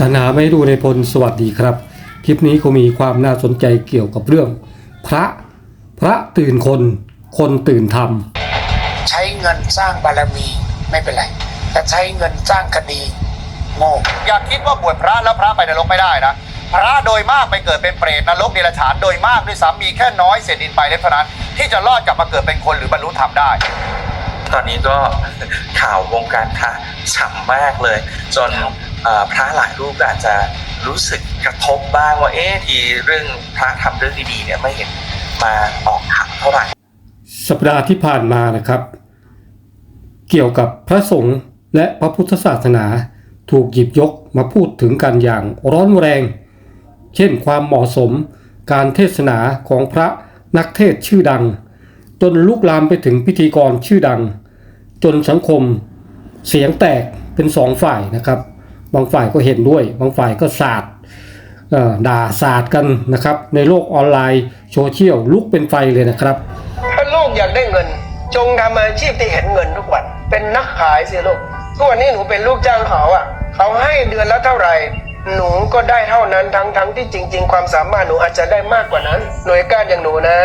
สนาไม่ดูในพลสวัสดีครับ คลิปนี้ก็มีความน่าสนใจเกี่ยวกับเรื่อง พระพระตื่นคน คนตื่นธรรม ใช้เงินสร้างบารมีไม่เป็นไรแต่ใช้เงินสร้างคดีโง่อย่าคิดว่าบวชพระแล้วพระไปนรกไม่ได้นะพระโดยมากไปเกิดเป็นเปรตนรกเดรัจฉานโดยมากด้วยซ้ำมีแค่น้อยเศษดินไปเล็กเท่านั้นที่จะรอดกลับมาเกิดเป็นคนหรือบรรลุธรรมได้ ตอนนี้ก็ข่าววงการพระฉ่ำมากเลย จนพระหลายรูปอาจจะรู้สึกกระทบบ้างว่าเอ๊ะทีเรื่องพระทำเรื่องดีๆเนี่ยไม่เห็นมาออกข่าวเท่าไหร่สัปดาห์ที่ผ่านมานะครับ เกี่ยวกับพระสงฆ์และพระพุทธศาสนาถูกหยิบยกมาพูดถึงกันอย่างร้อนแรง เช่นความเหมาะสมการเทศนาของพระนักเทศชื่อดัง จนลุกลามไปถึงพิธีกรชื่อดัง จนสังคมเสียงแตกเป็นสองฝ่ายนะครับ บางฝ่ายก็เห็นด้วย บางฝ่ายก็สาดด่าสาดกันนะครับ ในโลกออนไลน์โซเชียลลุกเป็นไฟเลยนะครับ ถ้าลูกอยากได้เงิน จงทำอาชีพที่เห็นเงินทุกวัน เป็นนักขายสิลูกทุกวันนี้หนูเป็นลูกจ้างเขาอะ เขาให้เดือนละเท่าไหร่หนูก็ได้เท่านั้นทั้งทั้งที่จริง ๆ ความสามารถหนูอาจจะได้มากกว่านั้น หน่วยการอย่างหนูนะ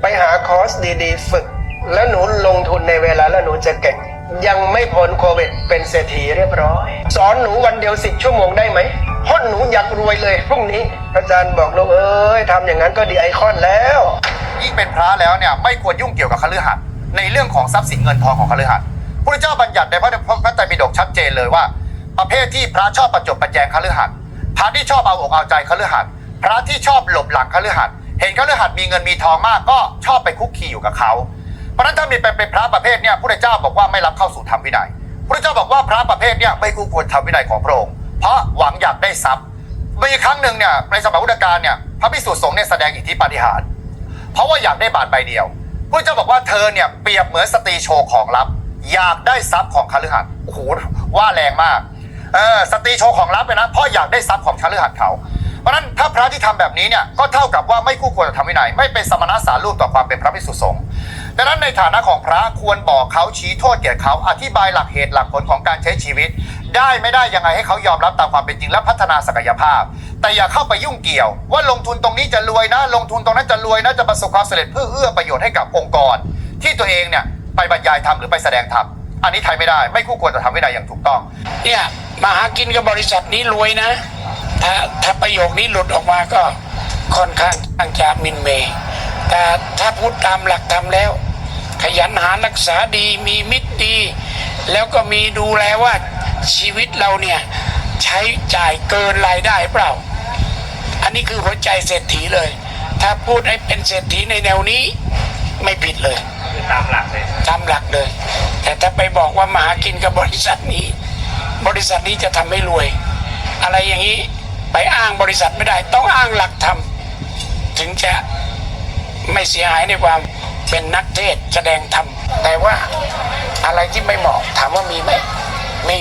ไปหาคอร์สดีๆ ฝึก แล้วหนูลงทุนในเวลาแล้วหนูจะเก่ง ยังไม่พ้นโควิดเป็นเศรษฐีเรียบร้อย สอนหนูวันเดียวสิบชั่วโมงได้ไหมเพราะหนูอยากรวยเลยพรุ่งนี้ อาจารย์บอกลูกเอ้ยทำอย่างนั้นก็ดีไอคอนแล้วยิ่งเป็นพระแล้วเนี่ยไม่ควรยุ่งเกี่ยวกับคฤหัสถ์ในเรื่องของทรัพย์สินเงินทองของคฤหัสถ์พระเจ้าบัญญัติในพระพระไตรปิฎกชัดเจนเลยว่า ประเภทที่พระชอบประจบประแจงคฤหัสถ์พระที่ชอบเอาอกเอาใจคฤหัสถ์พระที่ชอบหลบหลังคฤหัสถ์เห็นคฤหัสถ์มีเงินมีทองมากก็ชอบไปคุกคีอยู่กับเขา เพราะฉะนั้นถ้ามีเป็นเป็นพระประเภทเนี่ยพระเจ้าบอกว่าไม่รับเข้าสู่ธรรมวินัยพระเจ้าบอกว่าพระประเภทเนี่ยไม่คู่ควรธรรมวินัยของพระองค์เพราะหวังอยากได้ทรัพย์มีครั้งหนึ่งเนี่ยในสมัยพุทธกาลเนี่ยพระภิกษุสงฆ์เนี่ยแสดงอิทธิปาฏิหาริย์เพราะว่าอยากได้บาทใบเดียวพระเจ้าบอกว่าเธอเนี่ยเปรียบเหมือนสตรีโชว์ของลับ อยากได้ทรัพย์ของคฤหัสถ์โอ้โหว่าแรงมากเออสตรีโชว์ของลับเลยนะเพราะอยากได้ทรัพย์ของคฤหัสถ์เขาเพราะนั้นถ้าพระที่ทำแบบนี้เนี่ยก็เท่ากับว่าไม่คู่ควรจะทำวินัยไม่เป็นสมณะสารูปต่อความเป็นพระภิกษุสงฆ์ ดังนั้นในฐานะของพระควรบอกเขาชี้โทษแก่เขาอธิบายหลักเหตุหลักผลของการใช้ชีวิต ได้ไม่ได้ยังไงให้เขายอมรับตามความเป็นจริงและพัฒนาศักยภาพ แต่อย่าเข้าไปยุ่งเกี่ยว ว่าลงทุนตรงนี้จะรวยนะ ลงทุนตรงนั้นจะรวยนะจะประสบความสำเร็จเพื่อเอื้อประโยชน์ให้กับองค์กร ที่ตัวเองเนี่ยไปบรรยายธรรมหรือไปแสดงธรรมอันนี้ไทยไม่ได้ ไม่คู่ควรจะทำวินัยอย่างถูกต้อง เนี่ยมาหากินกับบริษัทนี้รวยนะ ถ้าถ้าประโยคนี้หลุดออกมาก็ค่อนข้างข้างจะมินเมย์แต่ถ้าพูดตามหลักธรรมแล้ว ขยันหารักษาดีมีมิตรดี แล้วก็มีดูแลว่าชีวิตเราเนี่ย ใช้จ่ายเกินรายได้เปล่า อันนี้คือหัวใจเศรษฐีเลย ถ้าพูดให้เป็นเศรษฐีในแนวนี้ไม่ผิดเลยตามหลักเลยตามหลักเลย แต่ถ้าไปบอกว่ามาหากินกับบริษัทนี้ บริษัทนี้จะทำให้รวย อะไรอย่างนี้ไปอ้างบริษัทไม่ได้ ต้องอ้างหลักธรรมถึงจะไม่เสียหายในความ เป็นนักเทศแสดงธรรมแต่ว่าอะไรที่ไม่เหมาะถามว่ามีไหมมี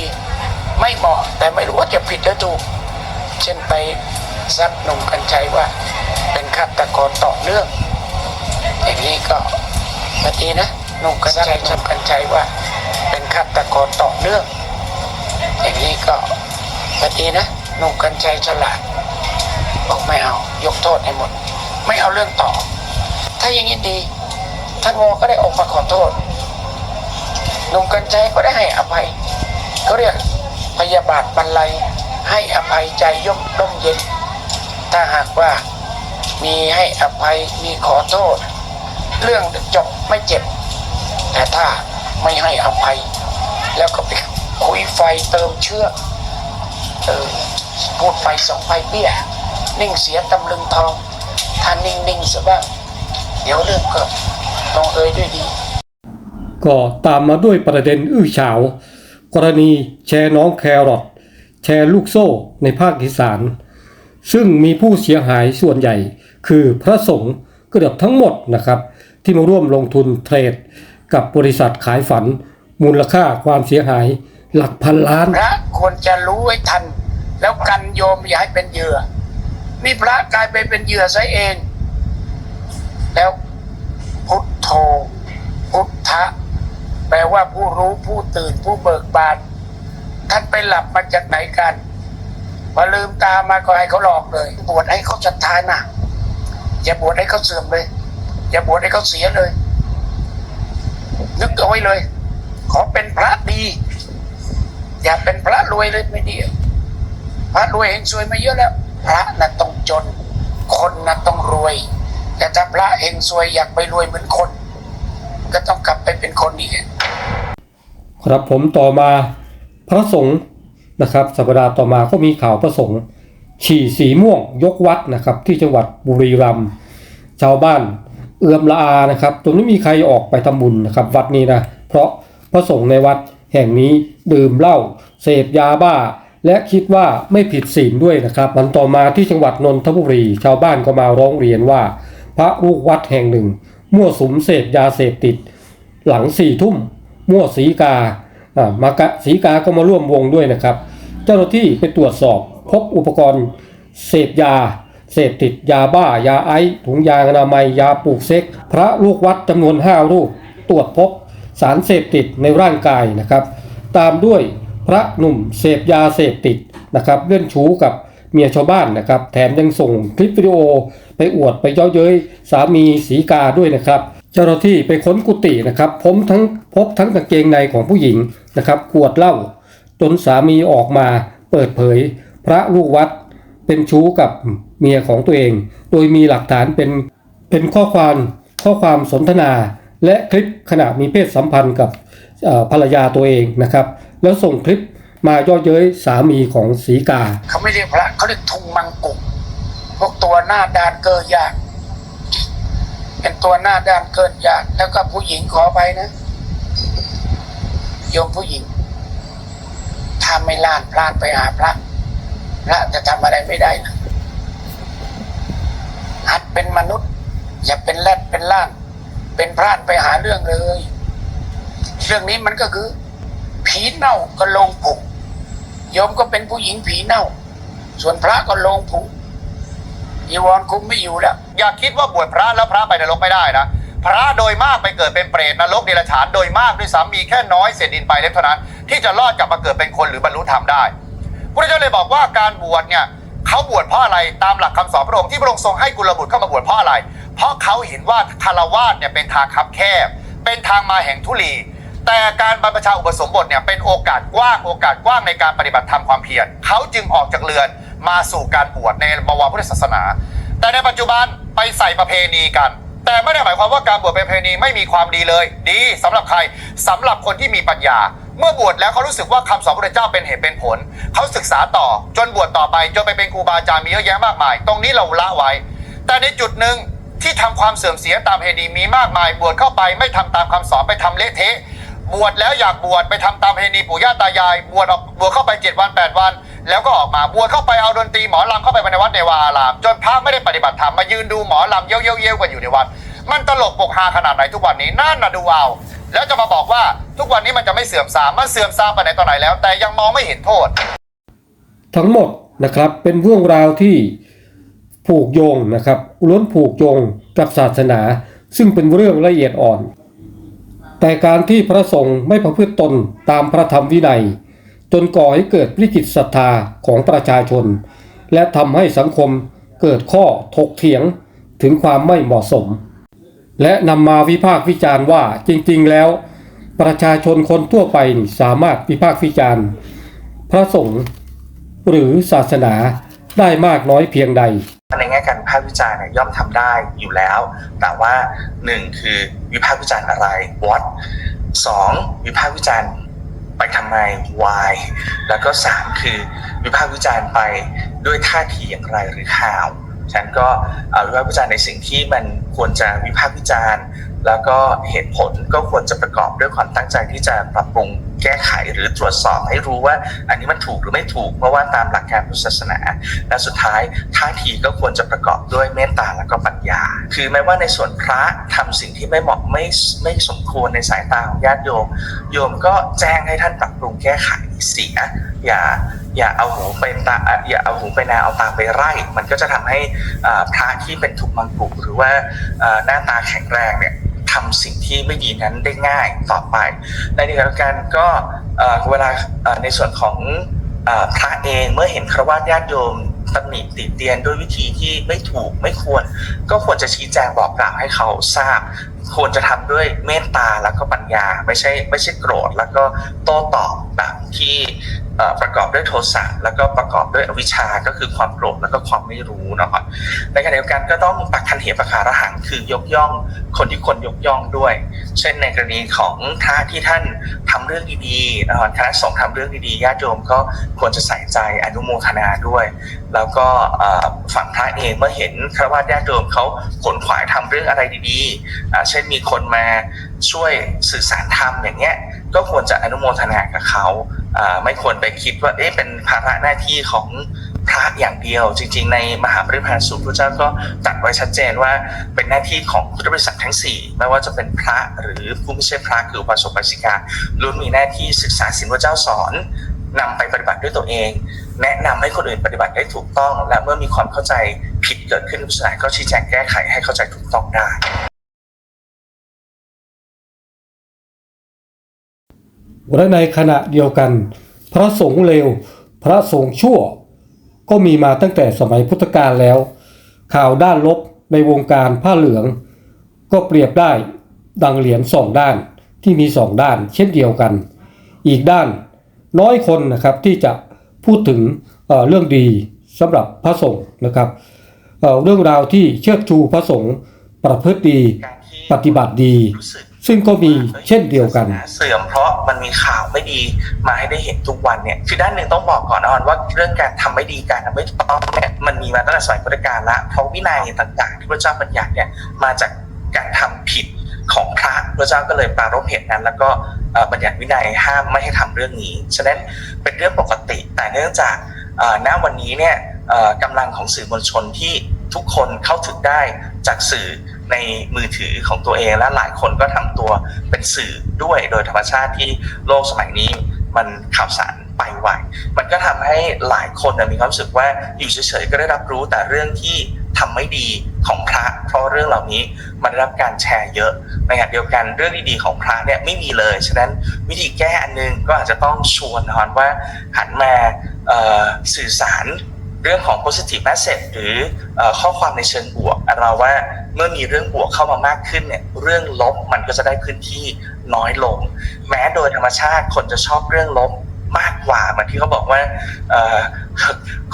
ไม่เหมาะแต่ไม่รู้ว่าจะผิดหรือถูก เช่นไปซัดหนุ่มกัญชัยว่า เป็นฆาตกรต่อเนื่อง อย่างนี้ก็พอดีนะหนุ่มกัญชัยหนุ่มกัญชัยว่า เป็นฆาตกรต่อเนื่อง อย่างนี้ก็พอดีนะหนุ่มกัญชัยฉลาดบอกไม่เอายกโทษให้หมด ไม่เอาเรื่องต่อ ถ้าอย่างนี้ดี ท่านโมก็ได้ออกมาขอโทษหนุ่มกัญชัยก็ได้ให้อภัยเขาเรียกพยาบาทบรรลัยให้อภัยใจย่อมร่มเย็น ถ้าหากว่ามีให้อภัยมีขอโทษ เรื่องจบไม่เจ็บ แต่ถ้าไม่ให้อภัย แล้วก็ไปคุยไฟเติมเชื้อเออพูดไฟสองไฟเบี้ย นิ่งเสียตำลึงทอง ถ้านิ่งนิ่งๆซะบ้าง เดี๋ยวเรื่องก็ ลงเอยด้วยดีก็ตามมาด้วยประเด็นอื้อฉาว กรณีแชร์น้องแครอทแชร์ลูกโซ่ในภาคอีสาน ซึ่งมีผู้เสียหายส่วนใหญ่ คือพระสงฆ์เกือบทั้งหมดนะครับ ที่มาร่วมลงทุนเทรด กับบริษัทขายฝัน มูลค่าความเสียหายหลักพันล้าน พระควรจะรู้ไว้ทัน แล้วกันโยมอย่าให้เป็นเหยื่อนี่พระกลายไปเป็นเหยื่อซะเอง แล้ว พุทโธ พุทธะ แปลว่าผู้รู้ผู้ตื่นผู้เบิกบาน ท่านไปหลับมาจากไหนกันพอลืมตามาก็ให้เขาหลอกเลย บวชให้เขาศรัทธานะอย่าบวชให้เขาเสื่อมเลย อย่าบวชให้เขาเสียเลย นึกเอาไว้เลย ขอเป็นพระดี อย่าเป็นพระรวยเลยไม่ดีพระรวยเองซวยมาเยอะแล้ว พระน่ะต้องจน คนน่ะต้องรวย แต่ถ้าพระเองซวยอยากไปรวยเหมือนคน ก็ต้องกลับไปเป็นคนอีกครับผมต่อมาพระสงฆ์นะครับ สัปดาห์ต่อมาก็มีข่าวพระสงฆ์ฉี่สีม่วงยกวัดนะครับ ที่จังหวัดบุรีรัมย์ชาวบ้านเอื้อมละอานะครับจนไม่มีใครออกไปทำบุญนะครับ วัดนี้นะเพราะพระสงฆ์ในวัดแห่งนี้ดื่มเหล้าเสพยาบ้า และคิดว่าไม่ผิดศีลด้วยนะครับวันต่อมาที่จังหวัดนนทบุรี ชาวบ้านก็มาร้องเรียนว่า พระลูกวัดแห่งหนึ่ง มั่วสุมเสพยาเสพติด หลังสี่ทุ่ม มั่วสีกาอ่ามากะสีกาก็มาร่วมวงด้วยนะครับ เจ้าหน้าที่ไปตรวจสอบ พบอุปกรณ์เสพยา เสพติดยาบ้ายาไอถุงยางอนามัยยาปลูกเซ็ก พระลูกวัดจำนวน5รูป ตรวจพบสารเสพติดในร่างกายนะครับ ตามด้วยพระหนุ่มเสพยาเสพติดนะครับเล่นชู้กับ เมียชาวบ้านนะครับ แถมยังส่งคลิปวิดีโอไปอวดไปเย้อเย้ยสามีสีกาด้วยนะครับ เจ้าหน้าที่ไปค้นกุฏินะครับพบทั้งพบทั้งกางเกงในของผู้หญิงนะครับขวดเหล้าจนสามีออกมาเปิดเผย พระลูกวัดเป็นชู้กับเมียของตัวเอง โดยมีหลักฐานเป็นเป็นข้อความข้อความสนทนา และคลิปขณะมีเพศสัมพันธ์กับภรรยาตัวเองนะครับ แล้วส่งคลิป มาย่อเย้ยสามีของสีกา เขาไม่เรียกพระเขาเรียกทุงมังกุกพวกตัวหน้าด้านเกินยาก เป็นตัวหน้าด้านเกินยาก แล้วก็ผู้หญิงขอไปนะโยมผู้หญิงถ้าไม่ล่านพลาดไปหาพระพระจะทำอะไรไม่ได้นะหัดเป็นมนุษย์ อย่าเป็นแรดเป็นล่างเป็นพรานไปหาเรื่องเลย เรื่องนี้มันก็คือผีเน่าก็ลงผุก โยมก็เป็นผู้หญิงผีเน่า ส่วนพระก็ลงผุยีวรคุมไม่อยู่แล้ว อย่าคิดว่าบวชพระแล้วพระไปนรกไม่ได้นะ พระโดยมากไปเกิดเป็นเปรตนรกเดรัจฉานโดยมากด้วยซ้ำมีแค่น้อยเศษดินไปเล็กเท่านั้น ที่จะรอดกลับมาเกิดเป็นคนหรือบรรลุธรรมได้พระเจ้าเลยบอกว่าการบวชเนี่ยเขาบวชเพราะอะไรตามหลักคำสอนพระองค์ที่พระองค์ทรงให้กุลบุตรเข้ามาบวชเพราะอะไร เพราะเขาเห็นว่าคารวาสเนี่ยเป็นทางคับแคบ เป็นทางมาแห่งทุลี แต่การบรรพชาอุปสมบทเนี่ยเป็นโอกาสกว้างโอกาสกว้างในการปฏิบัติธรรมความเพียรเขาจึงออกจากเรือนมาสู่การบวชในบวรพุทธศาสนา แต่ในปัจจุบันไปใส่ประเพณีกัน แต่ไม่ได้หมายความว่าการบวชเป็นประเพณีไม่มีความดีเลย ดีสำหรับใครสำหรับคนที่มีปัญญา เมื่อบวชแล้วเขารู้สึกว่าคำสอนพระเจ้าเป็นเหตุเป็นผล เขาศึกษาต่อจนบวชต่อไปจนไปเป็นครูบาอาจารย์มีเยอะแยะมากมาย ตรงนี้เราละไว้ แต่ในจุดหนึ่งที่ทำความเสื่อมเสียตามเพณีมีมากมาย บวชเข้าไปไม่ทำตามคำสอนไปทำเละเทะ บวชแล้วอยากบวชไปทำตามเพณีปู่ย่าตายาย บวชออกบวชเข้าไป7วัน8วัน แล้วก็ออกมาบวชเข้าไปเอาดนตรีหมอลำเข้าไปในวัดในวาอาราม จนพระไม่ได้ปฏิบัติธรรมมายืนดูหมอลำเย้ยวๆเย้ยวกันอยู่ในวัด มันตลกปกฮาขนาดไหนทุกวันนี้นั่นนะดูเอาแล้วจะมาบอกว่าทุกวันนี้มันจะไม่เสื่อมทรามมันเสื่อมทรามไปไหนต่อไหนแล้ว แต่ยังมองไม่เห็นโทษ ทั้งหมดนะครับเป็นเรื่องราวที่ผูกโยงนะครับล้วนผูกโยงกับศาสนา ซึ่งเป็นเรื่องละเอียดอ่อน แต่การที่พระสงฆ์ไม่ประพฤติตนตามพระธรรมวินัย จนก่อให้เกิดวิกฤตศรัทธาของประชาชน และทำให้สังคมเกิดข้อถกเถียงถึงความไม่เหมาะสม และนำมาวิพากษ์วิจารณ์ว่าจริง ๆ แล้ว ประชาชนคนทั่วไปสามารถวิพากษ์วิจารณ์ พระสงฆ์หรือศาสนาได้มากน้อยเพียงใด การวิพากษ์วิจารณ์ยย่อมทำได้อยู่แล้ว แต่ว่าหนึ่งคือวิพากษ์วิจารณ์อะไร what สองวิพากษ์วิจารณ์ไปทำไม why แล้วก็สามคือวิพากษ์วิจารณ์ไปด้วยท่าทีอย่างไรหรือ how ฉันก็วิพากษ์วิจารณ์ในสิ่งที่มันควรจะวิพากษ์วิจารณ์ แล้วก็เหตุผลก็ควรจะประกอบด้วยความตั้งใจที่จะปรับปรุง แก้ไขหรือตรวจสอบให้รู้ว่า อันนี้มันถูกหรือไม่ถูก เพราะว่าตามหลักการพุทธศาสนา และสุดท้ายท่าทีก็ควรจะประกอบด้วยเมตตาและก็ปัญญา คือแม้ว่าในส่วนพระทำสิ่งที่ไม่เหมาะไม่ไม่สมควรในสายตาของญาติโยม โยมก็แจ้งให้ท่านปรับปรุงแก้ไขเสียอย่าอย่าเอาหูไปตาอย่าเอาหูไปนาเอาตาไปไร่ มันก็จะทำให้พระที่เป็นถูกมังกุหรือว่าหน้าตาแข็งแรงเนี่ย ทำสิ่งที่ไม่ดีนั้นได้ง่ายต่อไป ในเดียวกันก็เวลาในส่วนของพระเองเมื่อเห็นครวญญาติโยมตำหนิติเตียนด้วยวิธีที่ไม่ถูกไม่ควร ก็ควรจะชี้แจงบอกกล่าวให้เขาทราบ ควรจะทำด้วยเมตตาแล้วก็ปัญญา ไม่ใช่ไม่ใช่โกรธ แล้วก็โต้ตอบแบบที่ประกอบด้วยโทสะแล้วก็ประกอบด้วยอวิชชาก็คือความโกรธแล้วก็ความไม่รู้นะครับในขณะเดียวกันก็ต้องปักคันเหประคาระหังคือยกย่อง คนที่คนยกย่องด้วย เช่นในกรณีของพระที่ท่านทำเรื่องดีๆนะครับคณะสงฆ์ทำเรื่องดีๆญาติโยมก็ควรจะใส่ใจอนุโมทนาด้วย แล้วก็ฝั่งพระเองเมื่อเห็นครวญญาติโยมเขาขนขวายทำเรื่องอะไรดีๆอ่าเช่นมีคนมาช่วยสื่อสารธรรมอย่างเงี้ยก็ควรจะอนุโมทนากับเขาไม่ควรไปคิดว่าเอ๊ะเป็นภาระหน้าที่ของพระอย่างเดียว จริง ๆ ในมหาปริพานสูตรพระเจ้าก็ตัดไว้ชัดเจนว่าเป็นหน้าที่ของพุทธบริษัททั้ง 4 ไม่ว่าจะเป็นพระหรือผู้ไม่ใช่พระคืออุปสกอุปาสิกาล้วนมีหน้าที่ศึกษาสิ่งพระเจ้าสอนนำไปปฏิบัติด้วยตัวเอง แนะนำให้คนอื่นปฏิบัติได้ถูกต้อง และเมื่อมีความเข้าใจผิดเกิดขึ้นในพุทธศาสนาก็ชี้แจงแก้ไขให้เข้าใจถูกต้องได้ และในขณะเดียวกัน พระสงฆ์เลว พระสงฆ์ชั่ว ก็มีมาตั้งแต่สมัยพุทธกาลแล้ว ข่าวด้านลบในวงการผ้าเหลือง ก็เปรียบได้ดังเหรียญสองด้านที่มีสองด้าน เช่นเดียวกัน อีกด้านน้อยคนนะครับที่จะพูดถึงเอ่อเรื่องดีสำหรับพระสงฆ์นะครับเอ่อเรื่องราวที่เชิดชูพระสงฆ์ประพฤติดีปฏิบัติดี ซึ่งก็มีเช่นเดียวกัน เสื่อมเพราะมันมีข่าวไม่ดีมาให้ได้เห็นทุกวันเนี่ยคือด้านหนึ่งต้องบอกก่อนนว่าเรื่องการทำไม่ดีการทำไม่ถูกต้องเนี่ยมันมีมาตั้งแต่สมัยพุทธกาลละเพราะวินัยต่างๆ ที่พระเจ้าบัญญัติเนี่ยมาจากการทำผิดของพระพระเจ้าก็เลยปรารภเหตุนั้น แล้วก็บัญญัติวินัยห้ามไม่ให้ทำเรื่องนี้ฉะนั้นเป็นเรื่องปกติแต่เนื่องจากณวันนี้เนี่ยกำลังของสื่อมวลชนที่ ทุกคนเข้าถึงได้จากสื่อในมือถือของตัวเองและหลายคนก็ทำตัวเป็นสื่อด้วยโดยธรรมชาติที่โลกสมัยนี้มันข่าวสารไปไวมันก็ทำให้หลายคนมีความรู้สึกว่าอยู่เฉยๆก็ได้รับรู้แต่เรื่องที่ทำไม่ดีของพระ เพราะเรื่องเหล่านี้มันได้รับการแชร์เยอะในขณะเดียวกันเรื่องดีๆของพระเนี่ยไม่มีเลย ฉะนั้นวิธีแก้อันนึงก็อาจจะต้องชวนนอนว่าหันมาสื่อสาร เรื่องของ positive message หรืออข้อความในเชิงบวกเราว่าเมื่อมีเรื่องบวกเข้ามามากขึ้นเนี่ยเรื่องลบมันก็จะได้พื้นที่น้อยลง แม้โดยธรรมชาติคนจะชอบเรื่องลบมากกว่าเหมือนที่เขาบอกว่า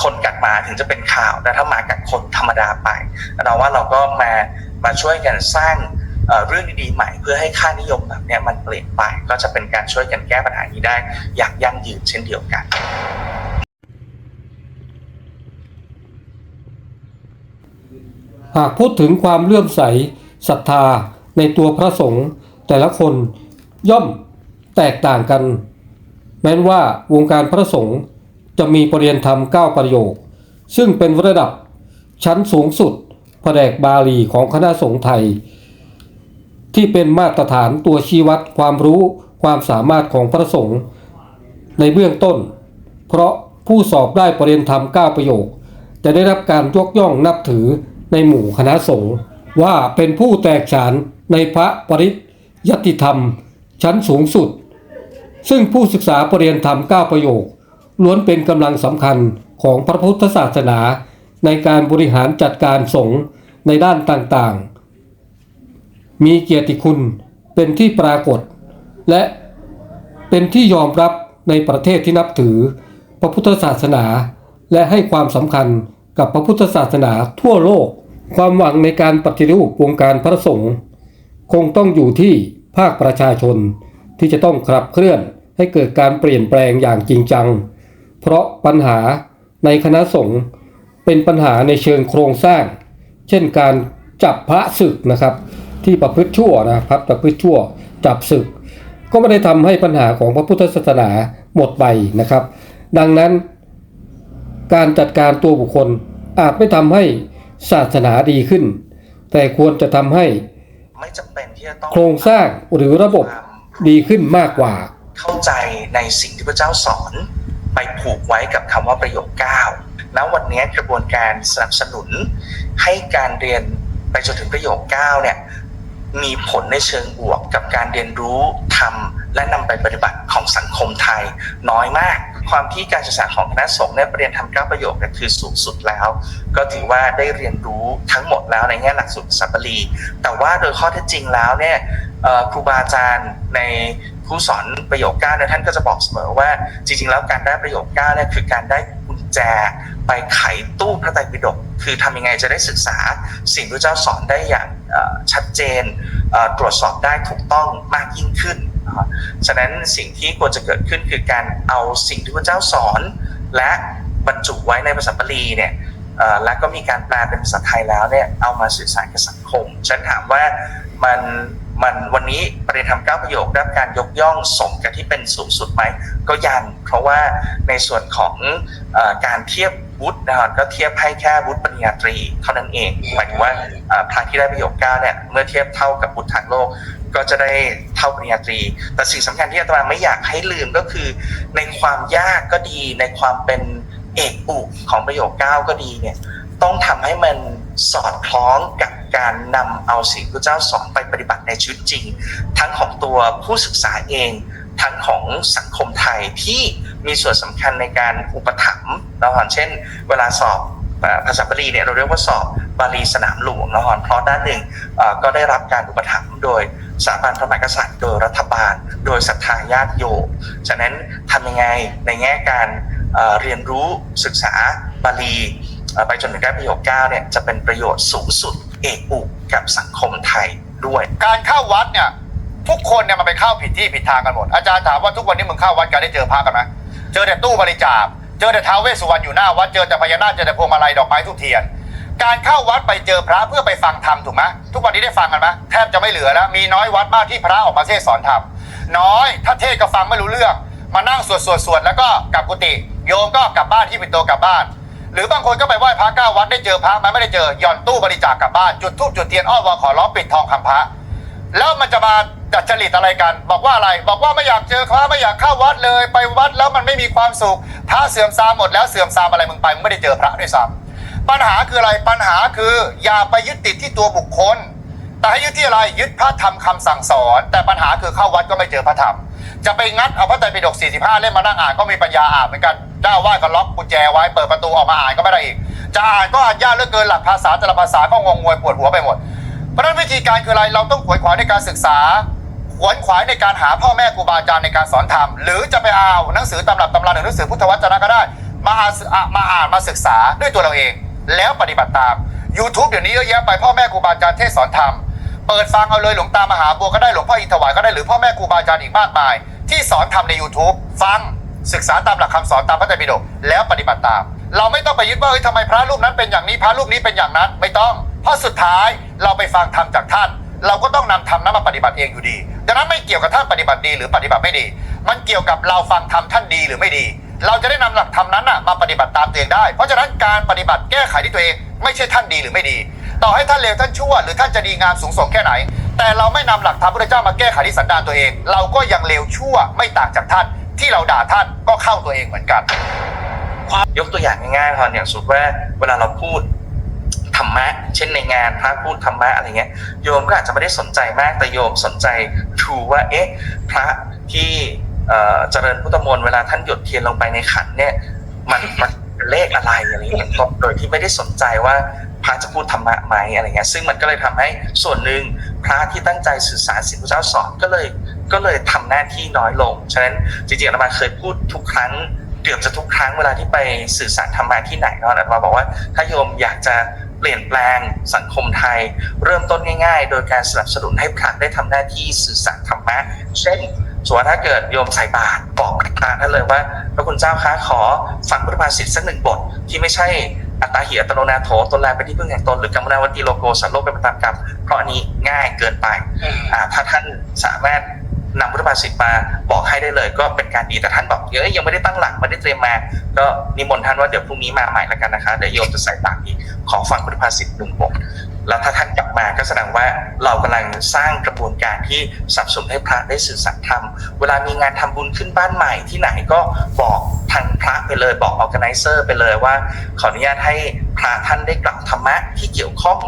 คนกัดหมาถึงจะเป็นข่าว แต่ถ้าหมากัดคนธรรมดาไป เราว่าเราก็มามาช่วยกันสร้างเรื่องดีๆใหม่เพื่อให้ค่านิยมแบบนี้มันเปลี่ยนไป ก็จะเป็นการช่วยกันแก้ปัญหานี้ได้อย่างยั่งยืนเช่นเดียวกัน หากพูดถึงความเลื่อมใสศรัทธาในตัวพระสงฆ์แต่ละคนย่อมแตกต่างกัน แม้นว่าวงการพระสงฆ์จะมีปรริยนธรรม 9 ประโยค ซึ่งเป็นระดับชั้นสูงสุดแผนกบาลีของคณะสงฆ์ไทย ที่เป็นมาตรฐานตัวชี้วัดความรู้ความสามารถของพระสงฆ์ในเบื้องต้น เพราะผู้สอบได้ปรริยนธรรม 9 ประโยค จะได้รับการยกย่องนับถือ ในหมู่คณะสงฆ์ว่าเป็นผู้แตกฉานในพระปริยัติธรรมชั้นสูงสุด ซึ่งผู้ศึกษาปรริยนธรรม 9 ประโยค ล้วนเป็นกำลังสำคัญของพระพุทธศาสนา ในการบริหารจัดการสงฆ์ในด้านต่างๆ มีเกียรติคุณเป็นที่ปรากฏ และเป็นที่ยอมรับในประเทศที่นับถือพระพุทธศาสนา และให้ความสำคัญ กับพระพุทธศาสนาทั่วโลก ความหวังในการปฏิรูปวงการพระสงฆ์คงต้องอยู่ที่ภาคประชาชนที่จะต้องขับเคลื่อนให้เกิดการเปลี่ยนแปลงอย่างจริงจัง เพราะปัญหาในคณะสงฆ์เป็นปัญหาในเชิงโครงสร้าง เช่นการจับพระศึกนะครับ ที่ประพฤติชั่วนะครับประพฤติชั่วจับศึก ก็ไม่ได้ทำให้ปัญหาของพระพุทธศาสนาหมดไปนะครับ ดังนั้น การจัดการตัวบุคคลอาจไม่ทำให้ศาสนาดีขึ้น แต่ควรจะทำให้ไม่จำเป็นที่จะต้องโครงสร้างหรือระบบดีขึ้นมากกว่า เข้าใจในสิ่งที่พระเจ้าสอน ไปผูกไว้กับคำว่าประโยคเก้าณวันนี้กระบวนการสนับสนุน ให้การเรียนไปจนถึงประโยคเก้าเนี่ยมีผลในเชิงบวกกับการเรียนรู้ทำและนำไปปฏิบัติของสังคมไทยน้อยมาก ความที่การศึกษาของคณะสงฆ์เนี่ยเรียนทำเก้าประโยคเนี่ยคือสูงสุดแล้ว ก็ถือว่าได้เรียนรู้ทั้งหมดแล้วในแง่หลักสูตรสัมปรีแต่ว่าโดยข้อเท็จจริงแล้วเนี่ยครูบาอาจารย์ในผู้สอนประโยคเก้าเนี่ยท่านก็จะบอกเสมอว่าจริงๆ แล้วการได้ประโยคเก้าเนี่ยคือการได้กุญแจไปไขตู้พระไตรปิฎกคือทำยังไงจะได้ศึกษาสิ่งที่พระเจ้าสอนได้อย่างชัดเจนตรวจสอบได้ถูกต้องมากยิ่งขึ้น นะครับฉะนั้นสิ่งที่ควรจะเกิดขึ้นคือการเอาสิ่งที่พระเจ้าสอน และบรรจุไว้ในภาษาบาลีเนี่ยและก็มีการแปลเป็นภาษาไทยแล้วเนี่ยเอามาสื่อสารกับสังคม ฉันถามว่ามันมันวันนี้ประเด็นทำเก้าประโยคได้รับการยกย่องสมกับที่เป็นสูงสุดไหมก็ยังเพราะว่าในส่วนของอการเทียบวุฒินะครับก็เทียบให้แค่วุฒิปริญญาตรีเท่านั้นเองหมายถึงว่าเอ่อพระที่ได้ประโยคเก้าเนี่ยเมื่อเทียบเท่ากับวุฒิทางโลก ก็จะได้เท่าปริญญาตรี แต่สิ่งสำคัญที่อาตมาไม่อยากให้ลืมก็คือ ในความยากก็ดี ในความเป็นเอกอุของประโยคเก้าก็ดีเนี่ย ต้องทำให้มันสอดคล้องกับการนำเอาสิ่งที่เจ้าสอนไปปฏิบัติในชีวิตจริง ทั้งของตัวผู้ศึกษาเอง ทั้งของสังคมไทยที่มีส่วนสำคัญในการอุปถัมภ์นะฮะเช่น เวลาสอบภาษาบาลีเนี่ยเราเรียกว่าสอบบาลีสนามหลวงนะฮะเพราะด้านหนึ่งก็ได้รับการอุปถัมภ์โดย สถาบันพระมหากษัตริย์ โดยรัฐบาล โดยศรัทธาญาติโยมฉะนั้นทำยังไงในแง่การเอ่อเรียนรู้ศึกษาบาลีไปจนถึงได้ประโยค9เนี่ยจะเป็นประโยชน์สูงสุดเอกอุกับสังคมไทยด้วย การเข้าวัดเนี่ยทุกคนเนี่ยมันไปเข้าผิดที่ผิดทางกันหมด อาจารย์ถามว่าทุกวันนี้มึงเข้าวัดกันได้เจอพระกันไหมเจอแต่ตู้บริจาคเจอแต่ท้าวเวสสุวรรณอยู่หน้าวัดเจอแต่พญานาคเจอแต่พวงมาลัยดอกไม้ทุกเทียน การเข้าวัดไปเจอพระเพื่อไปฟังธรรมถูกไหมทุกวันนี้ได้ฟังกันไหมแทบจะไม่เหลือแล้วมีน้อยวัดมากที่พระออกมาเทศสอนธรรมน้อย ถ้าเทศก็ฟังไม่รู้เรื่อง มานั่งสวดสวดสวดแล้วก็กลับกุฏิโยมก็กลับบ้านที่ปิดโตกลับบ้าน หรือบางคนก็ไปไหว้พระเก้าวัดได้เจอพระมันไม่ได้เจอหย่อนตู้บริจาคกลับบ้านจุดธูปจุดเทียนอ้อนวอนขอร้องปิดทองคำพระแล้วมันจะมาดัดจริตอะไรกัน บอกว่าอะไร บอกว่าไม่อยากเจอพระไม่อยากเข้าวัดเลย ไปวัดแล้วมันไม่มีความสุขพระเสื่อมทรามหมดแล้วเสื่อมทรามอะไรมึงไปมึงไม่ได้เจอพระด้วยซ้ำ ปัญหาคืออะไรปัญหาคือ อย่าไปยึดติดที่ตัวบุคคล แต่ให้ยึดที่อะไรยึดพระธรรมคำสั่งสอน แต่ปัญหาคือเข้าวัดก็ไม่เจอพระธรรม จะไปงัดเอาพระไตรปิฎก45 เล่มมานั่งอ่านก็มีปัญญาอ่านเหมือนกันเจ้าว่าก็ล็อกกุญแจไว้เปิดประตูออกมาอ่านก็ไม่ได้อีก จะอ่านก็อ่านยากเหลือเกินหลักภาษาแต่ละภาษาก็งงงวยปวดหัวไปหมด เพราะนั้นวิธีการคืออะไรเราต้องขวนขวายในการศึกษาขวนขวายในการหาพ่อแม่ครูบาอาจารย์ในการสอนธรรม หรือจะไปเอาหนังสือตำรับตำราหรือหนังสือพุทธวจนะก็ได้ มาอ่านมาอ่านมาศึกษาด้วยตัวเราเอง แล้วปฏิบัติตาม YouTube เดี๋ยวนี้เยอะแยะไปพ่อแม่ครูบาอาจารย์เทศสอนธรรมเปิดฟังเอาเลยหลวงตามหาบัวก็ได้หลวงพ่ออินทวายก็ได้หรือพ่อแม่ครูบาอาจารย์อีกมากมาย ที่สอนทำใน YouTube ฟังศึกษาตามหลักคำสอนตามพระไตรปิฎกแล้วปฏิบัติตาม เราไม่ต้องไปยึดว่าเฮ้ยทำไมพระรูปนั้นเป็นอย่างนี้พระรูปนี้เป็นอย่างนั้นไม่ต้อง เพราะสุดท้ายเราไปฟังธรรมจากท่าน เราก็ต้องนำธรรมนั้นมาปฏิบัติเองอยู่ดี ดังนั้นไม่เกี่ยวกับท่านปฏิบัติดีหรือปฏิบัติไม่ดี มันเกี่ยวกับเราฟังธรรมท่านดีหรือไม่ดี เราจะได้นำหลักธรรมนั้นนะมาปฏิบัติตามตัวเองได้ เพราะฉะนั้นการปฏิบัติแก้ไขที่ตัวเอง ไม่ใช่ท่านดีหรือไม่ดี ต่อให้ท่านเลวท่านชั่ว หรือท่านจะดีงามสูงส่งแค่ไหน แต่เราไม่นำหลักธรรมพุทธเจ้ามาแก้ไขที่สันดานตัวเอง เราก็ยังเลวชั่วไม่ต่างจากท่าน ที่เราด่าท่านก็เข้าตัวเองเหมือนกันยกตัวอย่างง่ายๆก่อนอย่างสุดว่าเวลาเราพูดธรรมะ เช่นในงานพระพูดธรรมะอะไรเงี้ยโยมก็อาจจะไม่ได้สนใจมากแต่โยมสนใจดูว่าเอ๊ะพระที่ เจริญพุทธมนต์เวลาท่านหยดเทียนลงไปในขันเนี่ย มันมันเป็นเลขอะไรอะไรอย่างเงี้ยโดยที่ไม่ได้สนใจว่าพระจะพูดธรรมะไหมอะไรเงี้ยซึ่งมันก็เลยทำให้ส่วนหนึ่งพระที่ตั้งใจสื่อสารสิ่งที่พระเจ้าสอนก็เลยก็เลยทำหน้าที่น้อยลง ฉะนั้นจริงๆอาตมาเคยพูดทุกครั้งเกือบจะทุกครั้งเวลาที่ไปสื่อสารธรรมะที่ไหนเนาะอาตมาบอกว่าถ้าโยมอยากจะเปลี่ยนแปลงสังคมไทย เริ่มต้นง่าย ๆ โดยการสนับสนุนให้พระได้ทำหน้าที่สื่อสารธรรมะเช่น สมมติว่าถ้าเกิดโยมใส่บาตรบอกพระท่านเลยว่าพระคุณเจ้าคะขอฟังพุทธภาษิตสักหนึ่งบท ที่ไม่ใช่อัตตาหิอัตโนนาโถตนแรงเป็นที่พึ่งแห่งตนหรือกรรมนาวัตีโลโกสัตโลกเป็นไปตามกรรมเพราะอันนี้ง่ายเกินไปถ้าท่านสามารถนำพุทธภาษิตมาบอกให้ได้เลย ก็เป็นการดีแต่ท่านบอกเอ้ยยังไม่ได้ตั้งหลักไม่ได้เตรียมมา ก็นิมนต์ท่านว่าเดี๋ยวพรุ่งนี้มาใหม่แล้วกันนะคะเดี๋ยวโยมจะใส่บาตรอีกขอฟังพุทธภาษิตหนึ่งบท แล้วถ้าท่านกลับมาก็แสดงว่าเรากำลังสร้างกระบวนการที่สับสนให้พระได้สื่อสารธรรม เวลามีงานทำบุญขึ้นบ้านใหม่ที่ไหนก็บอกทางพระไปเลยบอกออแกไนเซอร์ไปเลยว่า ขออนุญาตให้พระท่านได้กล่าวธรรมะที่เกี่ยวข้อง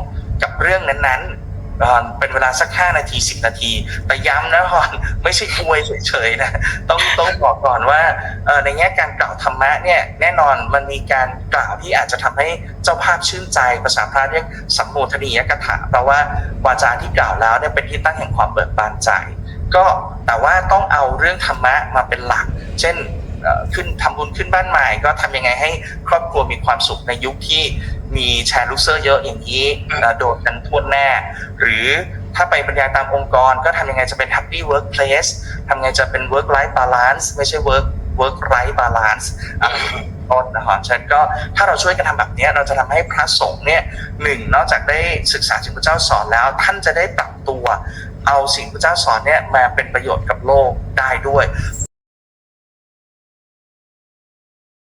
กับเรื่องนั้นๆ เอ่อเป็นเวลาสัก5นาที10นาที แต่ย้ำนะฮอนไม่ใช่อวยเฉยๆนะต้องต้องบอกก่อนว่าในแง่การกล่าวธรรมะเนี่ยแน่นอนมันมีการกล่าวที่อาจจะทำให้เจ้าภาพชื่นใจภาษาพระเรียกสัมโมทนียกถาแปลว่าวาจาที่กล่าวแล้วเนี่ยเป็นที่ตั้งแห่งความเบิกบานใจก็แต่ว่าต้องเอาเรื่องธรรมะมาเป็นหลัก เช่นขึ้นทำบุญขึ้นบ้านใหม่ ก็ทำยังไงให้ครอบครัวมีความสุขในยุคที่ มีแชร์ลูเซอร์เยอะอย่างนี้เอ่อโดดกันทั่วหน้าหรือถ้าไปบรรยายตามองค์กรก็ทำยังไงจะเป็น happy workplace ทำยังไงจะเป็น work life balance ไม่ใช่ work work right balance อะไรอย่างนี้เป็นต้นนะครับฉะนั้นก็ถ้าเราช่วยกันทำแบบนี้เราจะทำให้พระสงฆ์เนี่ยหนึ่งนอกจากได้ศึกษาสิ่งพระเจ้าสอนแล้ว ท่านจะได้ปรับตัว เอาสิ่งพระเจ้าสอนเนี่ยมาเป็นประโยชน์กับโลกได้ด้วย